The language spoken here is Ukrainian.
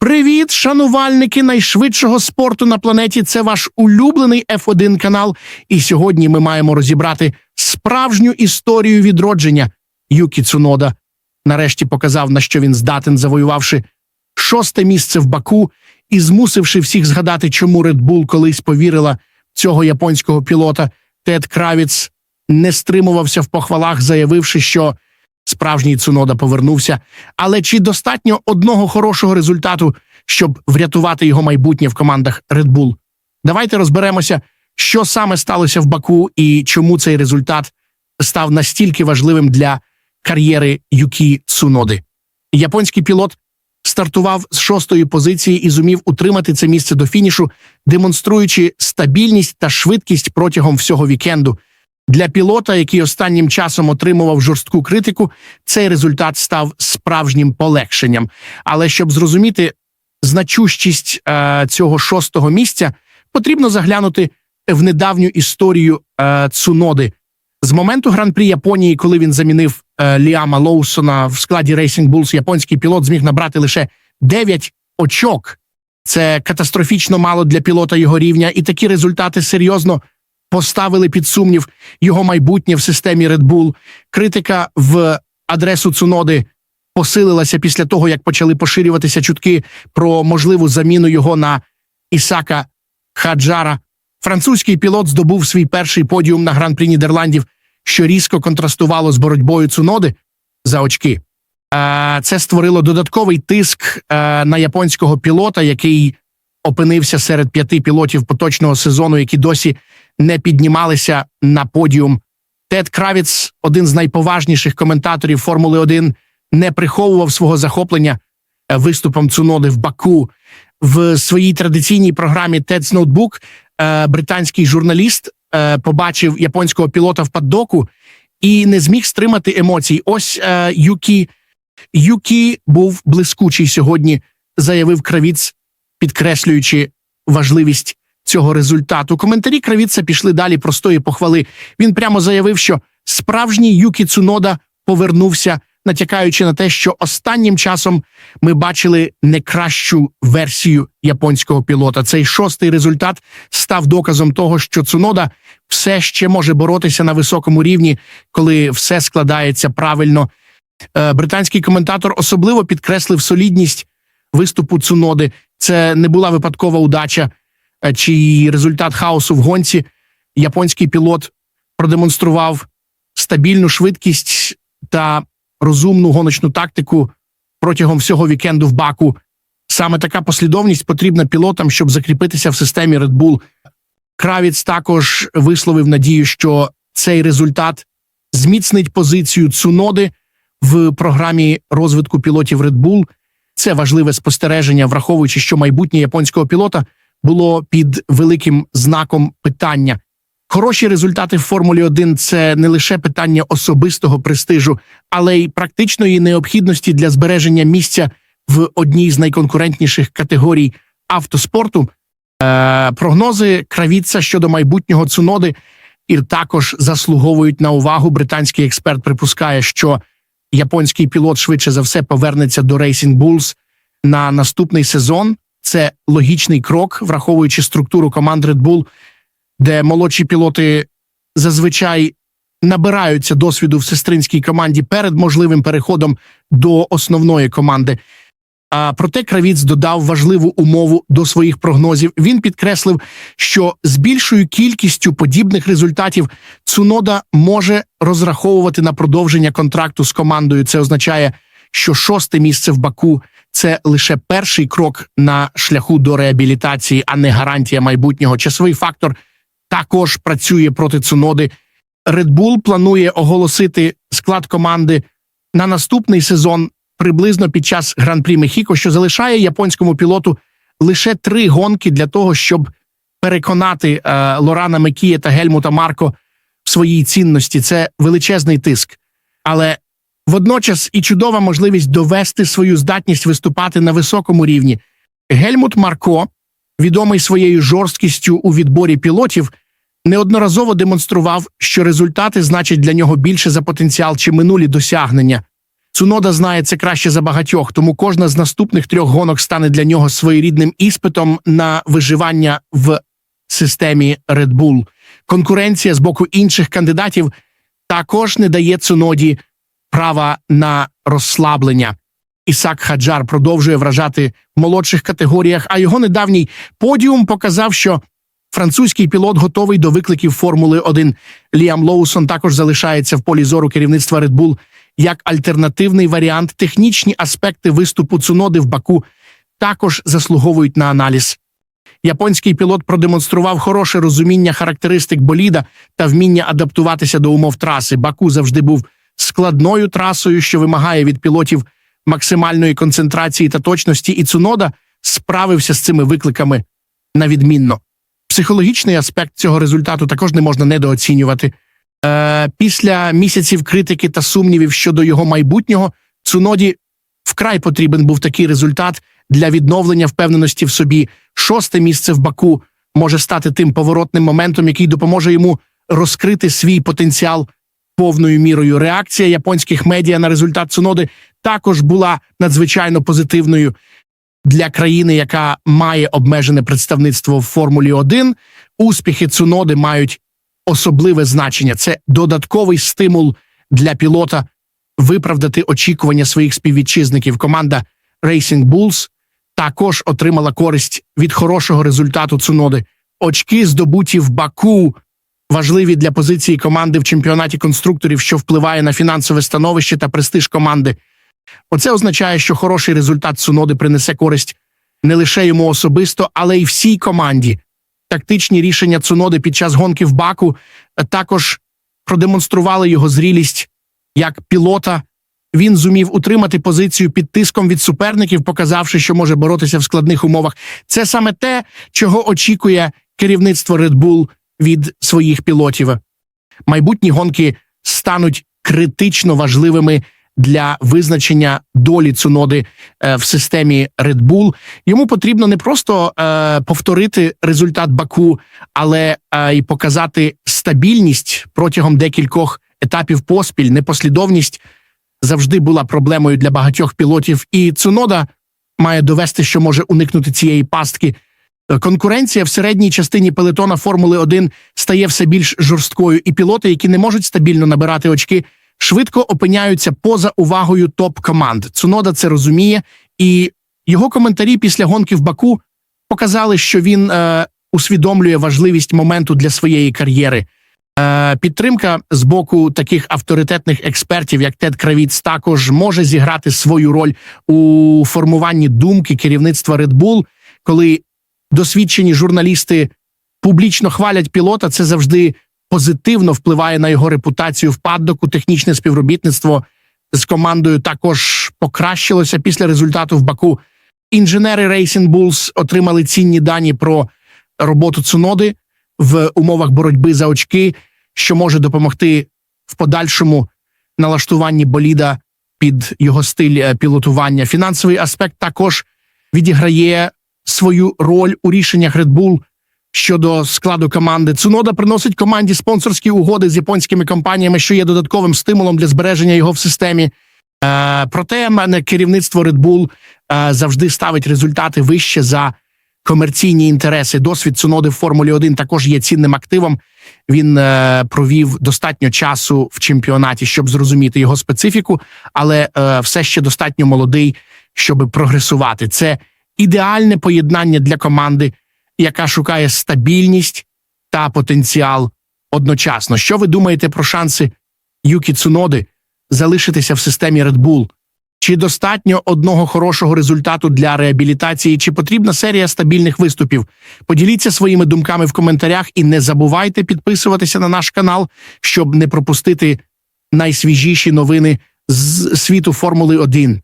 Привіт, шанувальники найшвидшого спорту на планеті. Це ваш улюблений F1 канал. І сьогодні ми маємо розібрати справжню історію відродження. Юкі Цунода нарешті показав, на що він здатен, завоювавши шосте місце в Баку і змусивши всіх згадати, чому Red Bull колись повірила цього японського пілота. Тед Кравіц не стримувався в похвалах, заявивши, що справжній Цунода повернувся. Але чи достатньо одного хорошого результату, щоб врятувати його майбутнє в командах Red Bull? Давайте розберемося, що саме сталося в Баку і чому цей результат став настільки важливим для кар'єри Юкі Цуноди. Японський пілот стартував з шостої позиції і зумів утримати це місце до фінішу, демонструючи стабільність та швидкість протягом всього вікенду. Для пілота, який останнім часом отримував жорстку критику, цей результат став справжнім полегшенням. Але щоб зрозуміти значущість е, цього шостого місця, потрібно заглянути в недавню історію е, Цуноди. З моменту гран-прі Японії, коли він замінив е, Ліама Лоусона в складі Racing Bulls, японський пілот зміг набрати лише 9 очок. Це катастрофічно мало для пілота його рівня, і такі результати серйозно поставили під сумнів його майбутнє в системі Red Bull. Критика в адресу Цуноди посилилася після того, як почали поширюватися чутки про можливу заміну його на Ісака Хаджара. Французький пілот здобув свій перший подіум на гран-прі Нідерландів, що різко контрастувало з боротьбою Цуноди за очки. Е, Це створило додатковий тиск е, на японського пілота, який опинився серед п'яти пілотів поточного сезону, які досі не піднімалися на подіум. Тед Кравіц, один з найповажніших коментаторів Формули 1, не приховував свого захоплення е, виступом Цуноди в Баку. В своїй традиційній програмі Ted's Notebook е, британський журналіст е, побачив японського пілота в паддоку і не зміг стримати емоцій. Ось Юкі Юкі був блискучий сьогодні, заявив Кравіц, підкреслюючи важливість цього результату. Коментарі Кравіца пішли далі простої похвали. Він прямо заявив, що справжній Юкі Цунода повернувся, натякаючи на те, що останнім часом ми бачили не кращу версію японського пілота. Цей шостий результат став доказом того, що Цунода все ще може боротися на високому рівні, коли все складається правильно. Е, Британський коментатор особливо підкреслив солідність виступу Цуноди. Це не була випадкова удача е, чи результат хаосу в гонці. Японський пілот продемонстрував стабільну швидкість та розумну гоночну тактику протягом всього вікенду в Баку. Саме така послідовність потрібна пілотам, щоб закріпитися в системі Red Bull. Кравіц також висловив надію, що цей результат зміцнить позицію Цуноди в програмі розвитку пілотів Red Bull. Це важливе спостереження, враховуючи, що майбутнє японського пілота було під великим знаком питання. Хороші результати в Формулі 1 – це не лише питання особистого престижу, але й практичної необхідності для збереження місця в одній з найконкурентніших категорій автоспорту. Е, прогнози Кравіца щодо майбутнього Цуноди і також заслуговують на увагу. Британський експерт припускає, що японський пілот швидше за все повернеться до Racing Bulls на наступний сезон. Це логічний крок, враховуючи структуру команд Red Bull, де молодші пілоти зазвичай набираються досвіду в сестринській команді перед можливим переходом до основної команди. А проте Кравіц додав важливу умову до своїх прогнозів. Він підкреслив, що з більшою кількістю подібних результатів Цунода може розраховувати на продовження контракту з командою. Це означає, що шосте місце в Баку це лише перший крок на шляху до реабілітації, а не гарантія майбутнього. Часовий фактор також працює проти Цуноди. Red Bull планує оголосити склад команди на наступний сезон приблизно під час гран-прі Мехіко, що залишає японському пілоту лише три гонки для того, щоб переконати е, Лорана Мекія та Гельмута Марко в своїй цінності. Це величезний тиск, але водночас і чудова можливість довести свою здатність виступати на високому рівні. Гельмут Марко, відомий своєю жорсткістю у відборі пілотів, неодноразово демонстрував, що результати значать для нього більше за потенціал чи минулі досягнення. Цунода знає це краще за багатьох, тому кожна з наступних трьох гонок стане для нього своєрідним іспитом на виживання в системі Red Bull. Конкуренція з боку інших кандидатів також не дає Цуноді права на розслаблення. Ісак Хаджар продовжує вражати в молодших категоріях, а його недавній подіум показав, що французький пілот готовий до викликів Формули 1. Ліам Лоусон також залишається в полі зору керівництва Red Bull як альтернативний варіант. Технічні аспекти виступу Цуноди в Баку також заслуговують на аналіз. Японський пілот продемонстрував хороше розуміння характеристик боліда та вміння адаптуватися до умов траси. Баку завжди був складною трасою, що вимагає від пілотів максимальної концентрації та точності, і Цунода справився з цими викликами на відмінно. Психологічний аспект цього результату також не можна недооцінювати. Е, після місяців критики та сумнівів щодо його майбутнього, Цуноді вкрай потрібен був такий результат для відновлення впевненості в собі. Шосте місце в Баку може стати тим поворотним моментом, який допоможе йому розкрити свій потенціал повною мірою. Реакція японських медіа на результат Цуноди також була надзвичайно позитивною для країни, яка має обмежене представництво в Формулі 1. Успіхи Цуноди мають особливе значення. Це додатковий стимул для пілота виправдати очікування своїх співвітчизників. Команда Racing Bulls також отримала користь від хорошого результату Цуноди. Очки, здобуті в Баку, важливі для позиції команди в чемпіонаті конструкторів, що впливає на фінансове становище та престиж команди. Оце означає, що хороший результат Цуноди принесе користь не лише йому особисто, але й всій команді. Тактичні рішення Цуноди під час гонки в Баку також продемонстрували його зрілість як пілота. Він зумів утримати позицію під тиском від суперників, показавши, що може боротися в складних умовах. Це саме те, чого очікує керівництво Red Bull від своїх пілотів. Майбутні гонки стануть критично важливими для визначення долі Цуноди е, в системі Red Bull. Йому потрібно не просто е, повторити результат Баку, але е, й показати стабільність протягом декількох етапів поспіль. Непослідовність завжди була проблемою для багатьох пілотів, і Цунода має довести, що може уникнути цієї пастки. Конкуренція в середній частині пелетона Формули 1 стає все більш жорсткою, і пілоти, які не можуть стабільно набирати очки, швидко опиняються поза увагою топ-команд. Цунода це розуміє, і його коментарі після гонки в Баку показали, що він е, усвідомлює важливість моменту для своєї кар'єри. Е, Підтримка з боку таких авторитетних експертів, як Тед Кравіц, також може зіграти свою роль у формуванні думки керівництва Red Bull, коли досвідчені журналісти публічно хвалять пілота. Це завжди позитивно впливає на його репутацію в паддоку. Технічне співробітництво з командою також покращилося після результату в Баку. Інженери Racing Bulls отримали цінні дані про роботу Цуноди в умовах боротьби за очки, що може допомогти в подальшому налаштуванні боліда під його стиль е, пілотування. Фінансовий аспект також відіграє свою роль у рішеннях Red Bull щодо складу команди. Цунода приносить команді спонсорські угоди з японськими компаніями, що є додатковим стимулом для збереження його в системі. Е, проте мене керівництво Red Bull е, завжди ставить результати вище за комерційні інтереси. Досвід Цуноди в Формулі 1 також є цінним активом. Він е, провів достатньо часу в чемпіонаті, щоб зрозуміти його специфіку, але все ще достатньо молодий, щоб прогресувати. Це ідеальне поєднання для команди, яка шукає стабільність та потенціал одночасно. Що ви думаєте про шанси Юкі Цуноди залишитися в системі Red Bull? Чи достатньо одного хорошого результату для реабілітації, чи потрібна серія стабільних виступів? Поділіться своїми думками в коментарях і не забувайте підписуватися на наш канал, щоб не пропустити найсвіжіші новини з світу Формули 1.